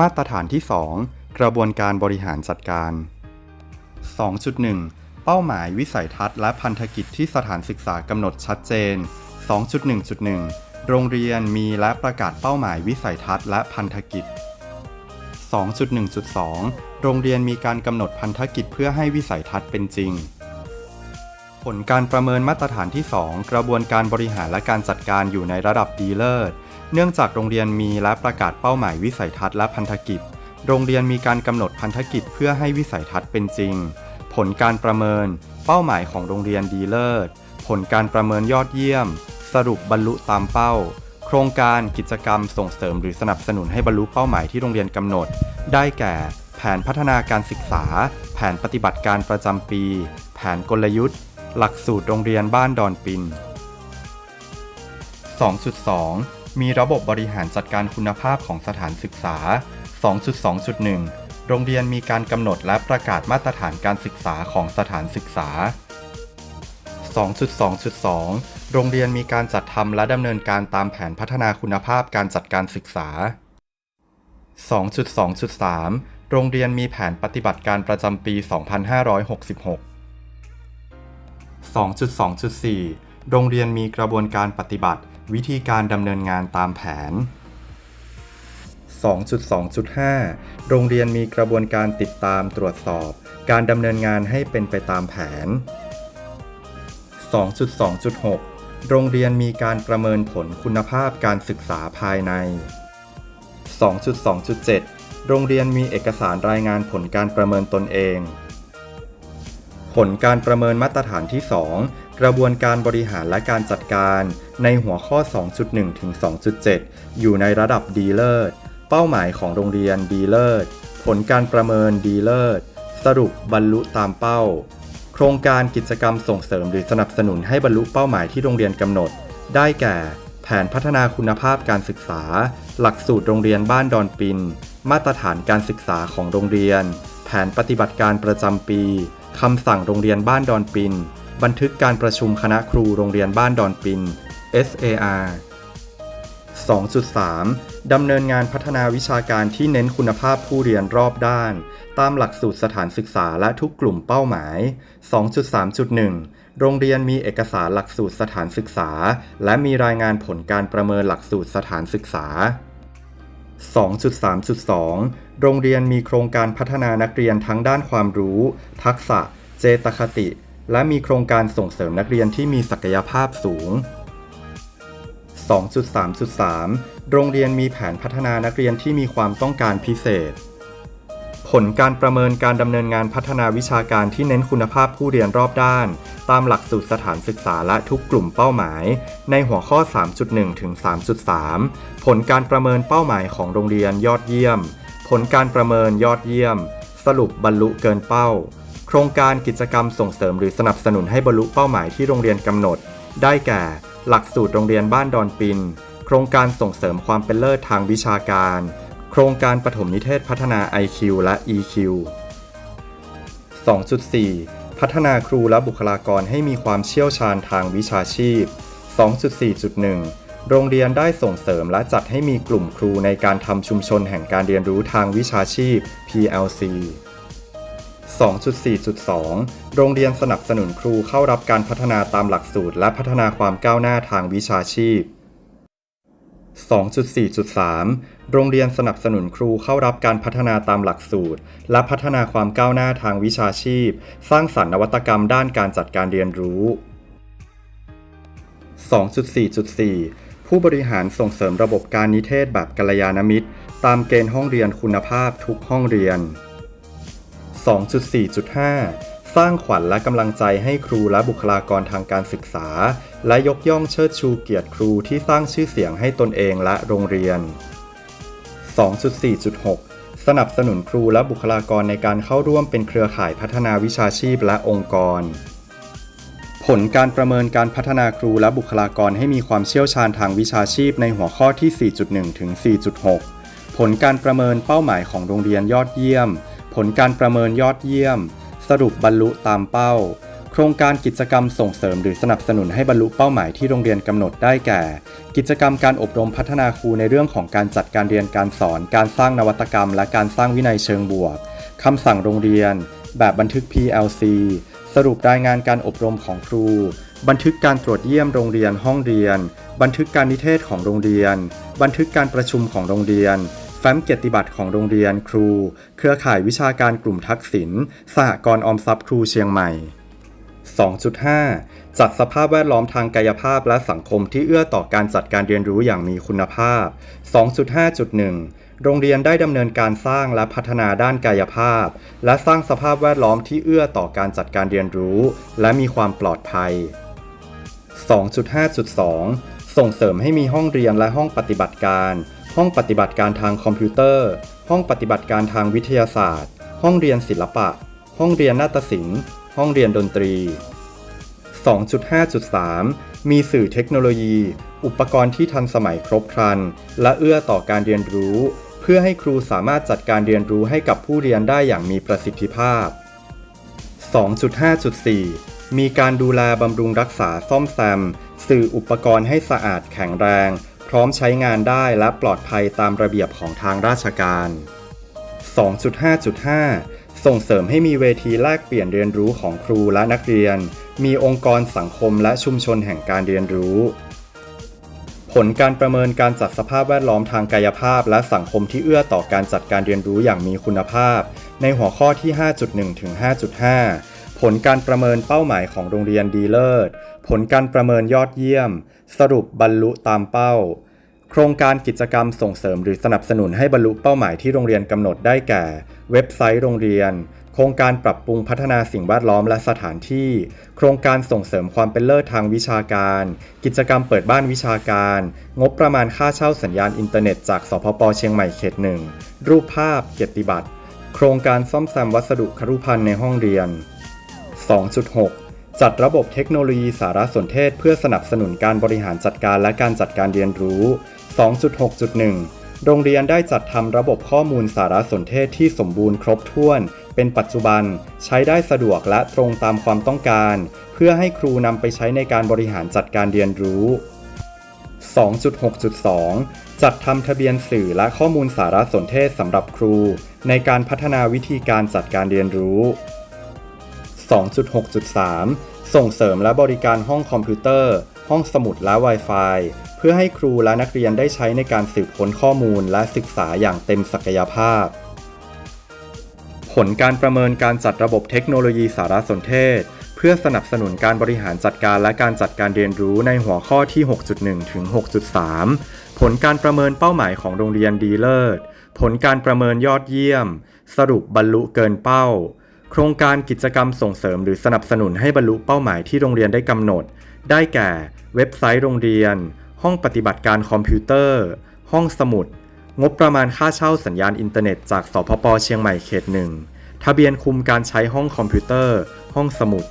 มาตรฐานที่ 2 กระบวนการบริหารจัดการ 2.1 เป้าหมายวิสัยทัศน์และพันธกิจที่สถานศึกษากำหนดชัดเจน 2.1.1 โรงเรียนมีและประกาศเป้าหมายวิสัยทัศน์และพันธกิจ 2.1.2 โรงเรียนมีการกำหนดพันธกิจเพื่อให้วิสัยทัศน์เป็นจริง ผลการประเมินมาตรฐานที่ 2 กระบวนการบริหารและการจัดการอยู่ในระดับดีเลิศ เนื่องจากโรงเรียนมีและประกาศเป้าหมายวิสัยทัศน์และพันธกิจ โรงเรียนมีการกำหนดพันธกิจเพื่อให้วิสัยทัศน์เป็นจริง ผลการประเมิน เป้าหมายของโรงเรียนดีเลิศ ผลการประเมินยอดเยี่ยม สรุปบรรลุตามเป้า โครงการกิจกรรมส่งเสริมหรือสนับสนุนให้บรรลุเป้าหมายที่โรงเรียนกำหนด ได้แก่ แผนพัฒนาการศึกษา แผนปฏิบัติการประจำปี แผนกลยุทธ์ หลักสูตรโรงเรียนบ้านดอนปิน 2.2 มีระบบบริหารจัดการคุณภาพของสถานศึกษา 2.2.1 โรงเรียนมีการกำหนดและประกาศมาตรฐานการศึกษาของสถานศึกษา 2.2.2 โรงเรียนมีการจัดทำและดำเนินการตามแผนพัฒนาคุณภาพการจัดการศึกษา 2.2.3 โรงเรียนมีแผนปฏิบัติการประจำปี 2566 2.2.4 โรงเรียนมีกระบวนการปฏิบัติ วิธีการดำเนินงานตามแผน 2.2.5 โรงเรียนมีกระบวนการติดตามตรวจสอบ การดำเนินงานให้เป็นไปตามแผน 2.2.6 โรงเรียนมีการประเมินผลคุณภาพการศึกษาภายใน 2.2.7 โรงเรียนมีเอกสารรายงานผลการประเมินตนเอง ผลการประเมินมาตรฐานที่ 2 กระบวนการบริหารและการจัดการ ในหัวข้อ 2.1 ถึง 2.7 อยู่ในระดับดีเลิศเป้าหมายของโรงเรียนดีเลิศผลการประเมินดีเลิศสรุปบรรลุตามเป้า โครงการกิจกรรมส่งเสริมหรือสนับสนุนให้บรรลุเป้าหมายที่โรงเรียนกำหนด ได้แก่ แผนพัฒนาคุณภาพการศึกษา หลักสูตรโรงเรียนบ้านดอนปิน มาตรฐานการศึกษาของโรงเรียน แผนปฏิบัติการประจำปี คำสั่งโรงเรียนบ้านดอนปิน บันทึกการประชุมคณะครูโรงเรียนบ้านดอนปิน SAR 2.3 ดำเนินงานพัฒนาวิชาการที่เน้นคุณภาพผู้เรียนรอบด้าน ตามหลักสูตรสถานศึกษาและทุกกลุ่มเป้าหมาย 2.3.1 โรงเรียนมีเอกสารหลักสูตรสถานศึกษา และมีรายงานผลการประเมินหลักสูตรสถานศึกษา 2.3.2 โรงเรียนมีโครงการพัฒนานักเรียนทั้งด้านความรู้ ทักษะ เจตคติ และมีโครงการส่งเสริมนักเรียนที่มีศักยภาพสูง 2.3.3 โรงเรียนมีแผนพัฒนานักเรียนที่มีความต้องการพิเศษ ผลการประเมินการดำเนินงานพัฒนาวิชาการที่เน้นคุณภาพผู้เรียนรอบด้าน ตามหลักสูตรสถานศึกษาและทุกกลุ่มเป้าหมาย ในหัวข้อ 3.1 ถึง 3.3 ผลการประเมินเป้าหมายของโรงเรียนยอดเยี่ยม ผลการประเมินยอดเยี่ยม สรุปบรรลุเกินเป้า โครงการกิจกรรมส่งเสริมหรือสนับสนุนให้บรรลุเป้าหมายที่โรงเรียนกำหนด ได้แก่ หลักสูตรโรงเรียนบ้านดอนปิน โครงการส่งเสริมความเป็นเลิศทางวิชาการ โครงการปฐมนิเทศพัฒนา IQ และ EQ 2.4 พัฒนาครูและบุคลากรให้มีความเชี่ยวชาญทางวิชาชีพ 2.4.1 โรงเรียนได้ส่งเสริมและจัดให้มีกลุ่มครูในการทำชุมชนแห่งการเรียนรู้ทางวิชาชีพ PLC 2.4.2 โรงเรียนสนับสนุนครูเข้ารับการพัฒนาตามหลักสูตร และพัฒนาความก้าวหน้าทางวิชาชีพ 2.4.3 โรงเรียนสนับสนุนครูเข้ารับการพัฒนาตามหลักสูตร และพัฒนาความก้าวหน้าทางวิชาชีพ สร้างสรรค์นวัตกรรมด้านการจัดการเรียนรู้ 2.4.4 ผู้บริหารส่งเสริมระบบการนิเทศแบบกัลยาณมิตร ตามเกณฑ์ห้องเรียนคุณภาพทุกห้องเรียน 2.4.5 สร้างขวัญและกำลังใจให้ครูและบุคลากรทางการศึกษา และยกย่องเชิดชูเกียรติครูที่สร้างชื่อเสียงให้ตนเองและโรงเรียน 2.4.6 สนับสนุนครูและบุคลากรในการเข้าร่วมเป็นเครือข่ายพัฒนาวิชาชีพและองค์กร ผลการประเมินการพัฒนาครูและบุคลากรให้มีความเชี่ยวชาญทางวิชาชีพในหัวข้อที่ 4.1 ถึง 4.6 ผลการประเมินเป้าหมายของโรงเรียนยอดเยี่ยม ผลการประเมินยอดเยี่ยม สรุปบรรลุตามเป้า ครงการกิจกรรมส่งเสริมหรือสนับสนุนให้บรรลุเป้าหมายที่โรงเรียนกำหนดได้แก่ กิจกรรมการอบรมพัฒนาครูในเรื่องของการจัดการเรียนการสอน การสร้างนวัตกรรม และการสร้างวินัยเชิงบวกคำสั่งโรงเรียน แบบบันทึก PLC สรุปรายงานการอบรมของครู บันทึกการตรวจเยี่ยมโรงเรียนห้องเรียน บันทึกการนิเทศของโรงเรียน บันทึกการประชุมของโรงเรียนแฟ้มเกียรติบัตรของโรงเรียนครู เครือข่ายวิชาการกลุ่มทักษิณสหกรณ์ออมทรัพย์ครูเชียงใหม่ 2.5 จัดสภาพแวดล้อมทางกายภาพและสังคมที่เอื้อต่อการจัดการเรียนรู้อย่างมีคุณภาพ 2.5.1 โรงเรียนได้ดำเนินการสร้างและพัฒนาด้านกายภาพ และสร้างสภาพแวดล้อมที่เอื้อต่อการจัดการเรียนรู้ และมีความปลอดภัย 2.5.2 ส่งเสริมให้มีห้องเรียนและห้องปฏิบัติการ ห้องปฏิบัติการทางคอมพิวเตอร์ ห้องปฏิบัติการทางวิทยาศาสตร์ ห้องเรียนศิลปะ ห้องเรียนนาฏศิลป์ ห้องเรียนดนตรี 2.5.3 มีสื่อเทคโนโลยี อุปกรณ์ที่ทันสมัยครบครัน และเอื้อต่อการเรียนรู้ เพื่อให้ครูสามารถจัดการเรียนรู้ให้กับผู้เรียนได้อย่างมีประสิทธิภาพ 2.5.4 มีการดูแลบำรุงรักษาซ่อมแซม สื่ออุปกรณ์ให้สะอาดแข็งแรง พร้อมใช้งานได้และปลอดภัยตามระเบียบของทางราชการ 2.5.5 ส่งเสริมให้มีเวทีแลกเปลี่ยนเรียนรู้ของครูและนักเรียน มีองค์กรสังคมและชุมชนแห่งการเรียนรู้ ผลการประเมินการจัดสภาพแวดล้อมทางกายภาพ และสังคมที่เอื้อต่อการจัดการเรียนรู้อย่างมีคุณภาพ ในหัวข้อที่ 5.1 ถึง 5.5 ผลการประเมินเป้าหมายของโรงเรียนดีเลิศ ผลการประเมินยอดเยี่ยม สรุปบรรลุตามเป้า โครงการกิจกรรมส่งเสริมหรือสนับสนุนให้บรรลุเป้าหมายที่โรงเรียนกำหนดได้แก่ เว็บไซต์โรงเรียน โครงการปรับปรุงพัฒนาสิ่งแวดล้อมและสถานที่ โครงการส่งเสริมความเป็นเลิศทางวิชาการ กิจกรรมเปิดบ้านวิชาการ งบประมาณค่าเช่าสัญญาณอินเทอร์เน็ตจากสพปเชียงใหม่เขตหนึ่งรูปภาพ เกียรติบัตร โครงการซ่อมแซมวัสดุครุภัณฑ์ในห้องเรียน 2.6จัดระบบเทคโนโลยีสารสนเทศเพื่อสนับสนุนการบริหารจัดการและการจัดการเรียนรู้ 2.6.1 โรงเรียนได้จัดทำระบบข้อมูลสารสนเทศที่สมบูรณ์ครบถ้วน เป็นปัจจุบันใช้ได้สะดวกและตรงตามความต้องการ เพื่อให้ครูนำไปใช้ในการบริหารจัดการเรียนรู้ 2.6.2 จัดทำทะเบียนสื่อและข้อมูลสารสนเทศสำหรับครู ในการพัฒนาวิธีการจัดการเรียนรู้ 2.6.3 ส่งเสริมและบริการห้องคอมพิวเตอร์ ห้องสมุดและ Wi-Fi เพื่อให้ครูและนักเรียนได้ใช้ในการสืบค้นข้อมูลและศึกษาอย่างเต็มศักยภาพ ผลการประเมินการจัดระบบเทคโนโลยีสารสนเทศ เพื่อสนับสนุนการบริหารจัดการและการจัดการเรียนรู้ในหัวข้อที่ 6.1 ถึง 6.3 ผลการประเมินเป้าหมายของโรงเรียนดีเลิศ ผลการประเมินยอดเยี่ยม สรุปบรรลุเกินเป้า โครงการกิจกรรมส่งเสริมหรือสนับสนุนให้บรรลุเป้าหมายที่โรงเรียนได้กำหนด ได้แก่ เว็บไซต์โรงเรียน ห้องปฏิบัติการคอมพิวเตอร์ ห้องสมุด งบประมาณค่าเช่าสัญญาณอินเทอร์เน็ตจากสพปเชียงใหม่เขตหนึ่งทะเบียนคุมการใช้ห้องคอมพิวเตอร์ ห้องสมุด